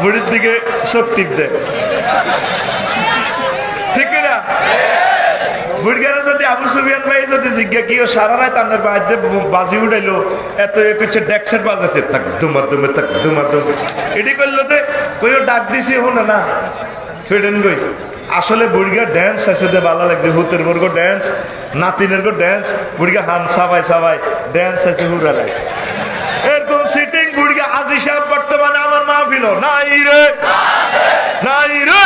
বুড়ির দিকে দে। ঠিক না বুড়গারে যদি বাজি উঠাইলো, এত ডেক্সের তাক তাক এটি করল তে ডাক দিছি হো না। ফেডেন গই আসলে বুড়িগা ড্যান্স আছে দে, ভালো লাগছে। হুতের বর্গ ড্যান্স নাতিনের গো ড্যান্স বুড়িগা হান সাবাই সাবাই ড্যান্স আছে হুরা লাগে মাহফিল নাই রে নাই রে।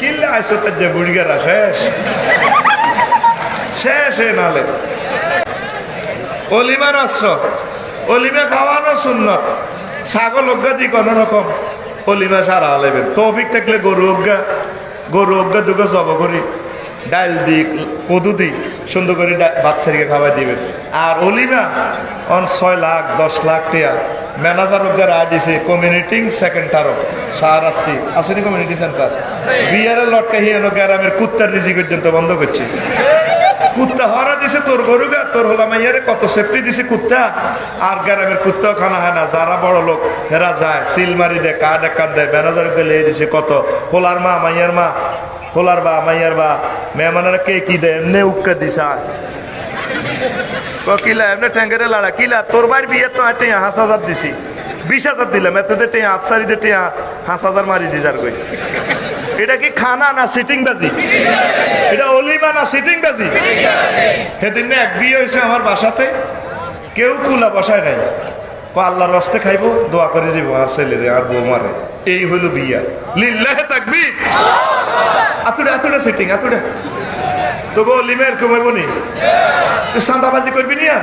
কিল্লে আইসো তার যে বুড়িগারা, শেষ। শেষ নালে। অলিমার অলিমা খাওয়ানো সুন্নত। ছাগল অজ্ঞা কোনো রকম। অলিমা সারা আলেবেন তৌফিক থাকলে গরু অজ্ঞা গরু অজ্ঞা দুগো জব করি। ডাইল দি কদু দি সুন্দর করে বাচ্চারিকে খাওয়াই দিবেন আর অলিমা, অন ছয় লাখ, দশ লাখ টিয়া। ম্যানেজার অজ্ঞা রায় দিছে কমিউনিটিং সেকেন্ড সেকেন্ডারও সারাস্তি আসেনি কমিউনিটি সেন্টার বিয়ারের লটকা হিয়ে হিয়ানো গ্রামের কুত্তার রিজি পর্যন্ত বন্ধ করছে। কুত্তা হরা দিছে, তোর গরু গা তোর হলা মাইয়ারে কত সেফটি দিছে কুত্তা। আর গ্রামের কুত্তাও খানা হয় না। যারা বড় লোক, হেরা যায়। সিল মারি দেয় কাঠ একান দেয়। ম্যানেজার গেলে দিছে কত? হোলার মা, মাইয়ার মা। হোলার বা মাইয়ার বা মেহমানেরা কে কি দেয়? এমনি উক্কা দিছে আর। কিলা, এমনি ঠ্যাঙ্গেরে লাড়া, কিলা, তোর ভাইয়ের বিয়ে তো আটে হাঁস হাজার দিছি। বিশ হাজার দিলাম, এতে টেয়া আফসারি দে টেয়া হাঁস হাজার মারি দি যার কই। এটা কি খানা না সিটিং বাজি এটা অলিমা না সিটিং বাজি সেদিন এক বিয়ে হয়েছে আমার বাসাতে, কেউ কুলা বসায় নাই। ক আল্লাহর রস্তে খাইব, দোয়া করে যাব আর ছেলেরে, আর বউ মারে। এই হলো বিয়া। লিল্লাহে থাকবি আতুড়ে আতুড়ে সিটিং আতুড়ে তবু অলিমের কমাইব নি তুই সান্দাবাজি করবি নিয়া?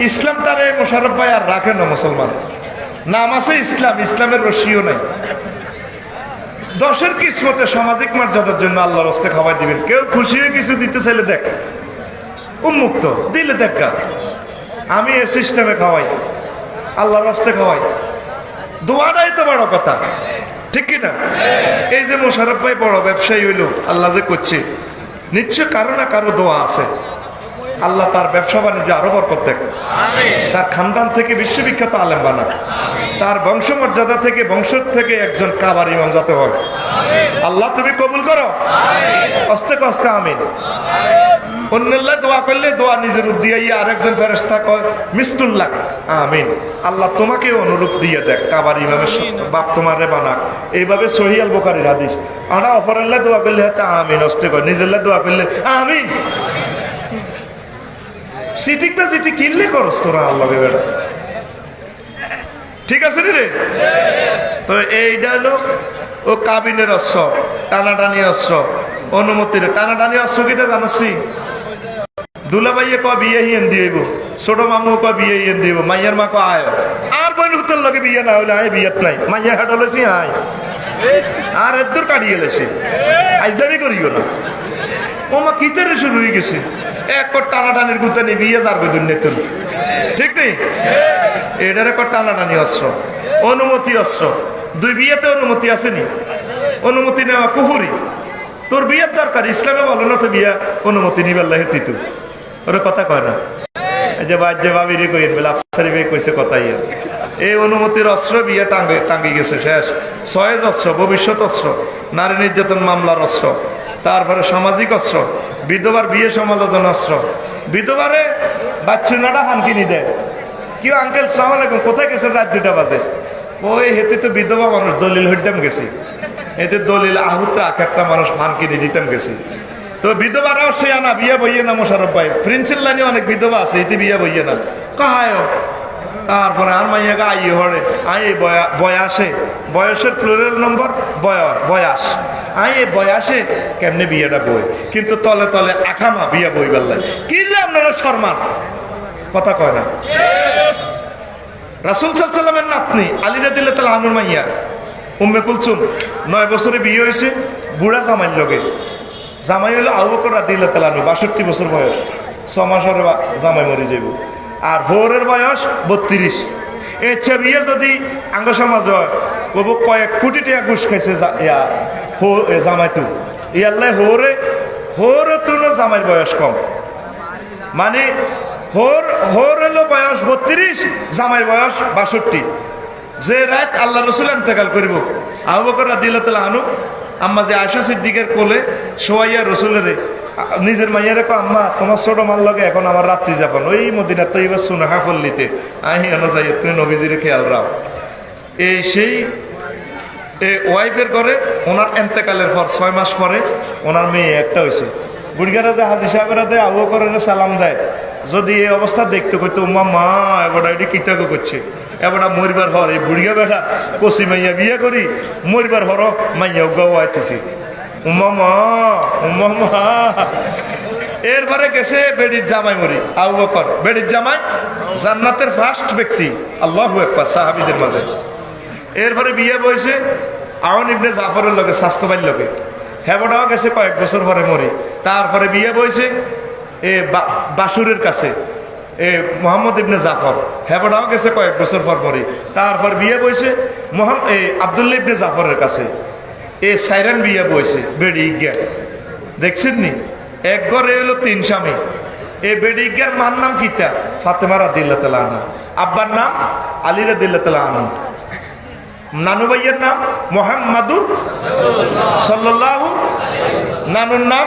ইসলাম তারে মোশারফ ভাই আর রাখে না মুসলমান। নাম আছে ইসলাম, ইসলামের রশিও নাই। দশের কিসমতে সামাজিক মর্যাদার জন্য আল্লাহ রস্তে খাওয়াই দিবেন। কেউ খুশি হয়ে কিছু দিতে চাইলে দেখ। উন্মুক্ত, দিলে দেখ গা। আমি এ সিস্টেমে খাওয়াই। আল্লাহ রস্তে খাওয়াই। দোয়াটাই তো বড় কথা। ঠিক কি না এই যে মোশারফ ভাই বড় ব্যবসায়ী হইল আল্লাহ যে করছে। নিশ্চয় কারও না কারও দোয়া আছে। আল্লাহ তার ব্যবসা বাণিজ্য আরও বরকত দেখ। তার খানদান থেকে বিশ্ববিখ্যাত আলেম বানা তার বংশমর্যাদা থেকে বংশ থেকে একজন কাবার ইমাম যাতে হয়। আল্লাহ তুমি কবুল করো। কষ্টে কষ্টে আমিন। অন্যল্লাহ দোয়া করলে দোয়া নিজের রূপ দিয়ে আরেকজন ফেরেস্তা কয়, মিস্তুল্লাহ। আমিন। আল্লাহ তোমাকে অনুরূপ দিয়ে দেখ, কাবার ইমামের বাপ তোমারে বানাক। এইভাবে সহিয়াল বোকারির হাদিস। আমরা অপরাল্লাহ দোয়া করলে হাতে আমিন অস্তে কয় নিজেল্লাহ দোয়া করলে আমিন। সিটিংটা যেটি কিনলে করস তোরা আল্লাহ বেটা ঠিক আছে রে? তো এইটা হলো ও কাবিনের অস্ত্র, টানাটানি অস্ত্র, অনুমতির, টানাটানি অস্ত্র কিটা জানাচ্ছি দুলাভাইয়ে ক বিয়ে হিয়েন দিব ছোট মামু ক বিয়ে হিয়েন দিব মাইয়ার মা ক আয়। আর বোন হুতর লগে বিয়ে না হইলে আয়, বিয়েত নাই। মাইয়া হাট হলেছি আয়। আর এদুর কাটিয়ে গেলেছে আজদামি করিও না। ও মা কিতারে শুরু হয়ে গেছে? এক কর টানাটানির গুতা নিয়ে বিয়ে যার বেদুন নেতুন ঠিক নেই? এটারে কর টানাটানি অস্ত্র। অনুমতি অস্ত্র। দুই বিয়েতে অনুমতি আসেনি অনুমতি নেওয়া কুহুরি। তোর বিয়ের দরকার, ইসলামে বলো না তো বিয়া, অনুমতি নিবার তুই তুই ওরা কথা কয় না। যে বাদ যে ভাবি রে কইন বলে আফসারি ভাই কইছে কথাই এই অনুমতির অস্ত্র বিয়ে টাঙ্গে, টাঙ্গি গেছে, শেষ। সয়েজ অস্ত্র, ভবিষ্যৎ অস্ত্র, নারী নির্যাতন মামলার অস্ত্র, তারপরে সামাজিক অস্ত্র, বিধবার বিয়ে সমালোচনা অস্ত্র, বিধবারে বাচ্চুনাটা হানকিনি দেয়। কেউ আঙ্কেল, সালাম আলাইকুম, কোথায় গেছেন রাত দুটা বাজে? ওই হেতে তো বিধবা মানুষ, দলিল হইতাম গেছি। এতে দলিল আহুত এক একটা মানুষ ফান কিনে দিতাম গেছি। তো বিধবারাও সে আনা, বিয়ে বইয়ে না মোশারফ ভাই। প্রিন্সের লাইনে অনেক বিধবা আছে, এতে বিয়ে বইয়ে না। কাহায়। তারপরে আর মাইয়াকে আই হরে আই বয়াসে। বয়সের প্লুরাল নম্বর বয় বয়াস। আই এই বয়াসে কেমনে বিয়েটা বই? কিন্তু তলে তলে আখামা বিয়ে বই বেল্লাই কি যে আপনারা শর্মা কথা কয় না। রাসুল সাল্লামের নাতনি আলিরা দিলে তাহলে আনুর মাইয়া। উম্মে কুলসুম, নয় বছরে বিয়ে হয়েছে, বুড়া জামাইর লগে। জামাই হলো আবু বকর দিলে তালানু বাষট্টি বছর বয়স ছ মাসের জামাই মরে যাইব। আর ভোরের বয়স বত্রিশ। এচ্ছে বিয়ে যদি আঙ্গ সমাজ হয় কয়েক কোটি টাকা ঘুষ খাইছে ইয়া, হো- জামাইটু। ইয়াল্লাই হোরে হোরে তুলো জামাইয়ের বয়স কম। মানে হোর হোর হলো বয়স বত্রিশ জামাই বয়স বাষট্টি। যে রাত আল্লাহ রসুল এন্তেকাল করিব, আবু বকর রাদিল্লাহ আনু আম্মা যে আয়সা সিদ্দিকের কোলে সোয়াইয়া রসুলের নিজের মাইয়ারে কো আম্মা, তোমার ছোট মাল লগে এখন আমার রাত্রি যাপন। ওই মদিনা তো এবার সুনাহা ফল্লিতে আহি এনো যাই, তুমি নবীজির খেয়াল রাও। এই সেই, এ ওয়াইফের ঘরে ওনার এন্তেকালের পর ছয় মাস পরে ওনার মেয়ে একটা হয়েছে বুড়িগারা হাজি সাহেবেরা দেয়, আবু করে সালাম দেয়। যদি এই অবস্থা দেখতে কইতো উম্মা মা এবারটা এটি কিতাকে করছে। এবারটা মরিবার হর এই বুড়িগা বেটা কষি মাইয়া বিয়ে করি, মরিবার হর মাইয়া গাও আইতেছি উম্মা মা এরপরে গেছে বেডির জামাই মরি, আবু বকর। বেডির জামাই জান্নাতের ফার্স্ট ব্যক্তি, আল্লাহু একবার সাহাবিদের মাঝে। এরপরে বিয়ে বইছে আউন ইবনে জাফরের লগে স্বাস্থ্যবান লগে। হেবটাও গেছে কয়েক বছর পরে মরে। তারপরে বিয়ে বইছে এ বাসুরের কাছে। এ মোহাম্মদ ইবনে জাফর। হেবটাও গেছে কয়েক বছর পর মরে তারপর বিয়ে বইছে মোহাম এ আবদুল্লা ইবনে জাফরের কাছে। এ সাইরান বিয়ে বইছে, বেড়ি দেখছেন নি? এক ঘরে এলো তিন স্বামী। এ বেড়ি মার নাম কিতা? ফাতেমা রাদিল্লাহ তালা আনু আব্বার নাম আলী রাদিল্লাহ তালা আনু নানু ভাইয়ের নাম মোহাম্মদুর সাল্লাল্লাহু নানুর নাম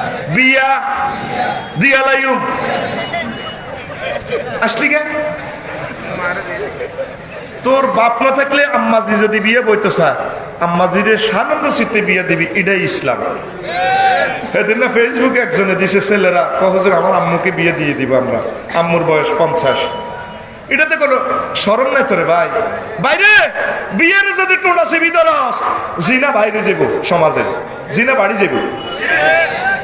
বিয়া দিয়ালাইম আসলি কে? তোর বাপ না থাকলে আম্মাজি যদি বিয়ে বইতো স্যার আম্মাজিরে সানন্দ শীতে বিয়ে দিবি, এটাই ইসলাম। এদিন না ফেসবুকে একজনে দিছে, ছেলেরা কহজের আমার আম্মুকে বিয়ে দিয়ে দিব আমরা, আম্মুর বয়স পঞ্চাশ। এটাতে কোনো সরম নাই তোরে ভাই? বাইরে, বিয়ের যদি টোনা সেবি দরস জিনা বাইরে যাব সমাজে, জিনা বাড়ি যাব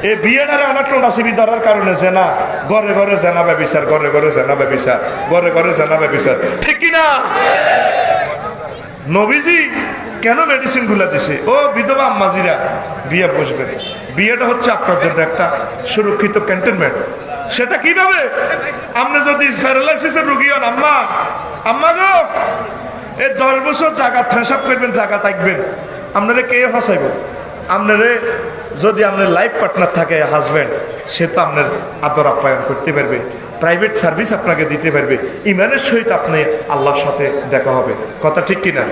এ বিয়েটারে আমার টোনা সেবি ধরার কারণে জেনা। ঘরে ঘরে জেনা ব্যবিচার ঘরে ঘরে জেনা ব্যবিচার ঘরে ঘরে জেনা ব্যবিচার ঠিক কি না নবীজি কেন মেডিসিনগুলা দিছে? ও বিধবা আম্মাজিরা, বিয়ে বসবেন বিয়েটা হচ্ছে আপনার জন্য একটা সুরক্ষিত ক্যান্টনমেন্ট সেটা কীভাবে? আপনি যদি প্যারালাইসিসের রুগী হন, আম্মা আম্মা গো, এই দশ বছর জায়গা ফ্রেশ করবেন, জায়গা থাকবেন। আপনারে কে ফসাইব আপনারে, যদি আপনার লাইফ পার্টনার থাকে হাজব্যান্ড সে তো আপনার আদর আপ্যায়ন করতে পারবে। প্রাইভেট সার্ভিস আপনাকে দিতে পারবে। ইমানের সহিত আপনি আল্লাহর সাথে দেখা হবে। কথা ঠিক কিনা?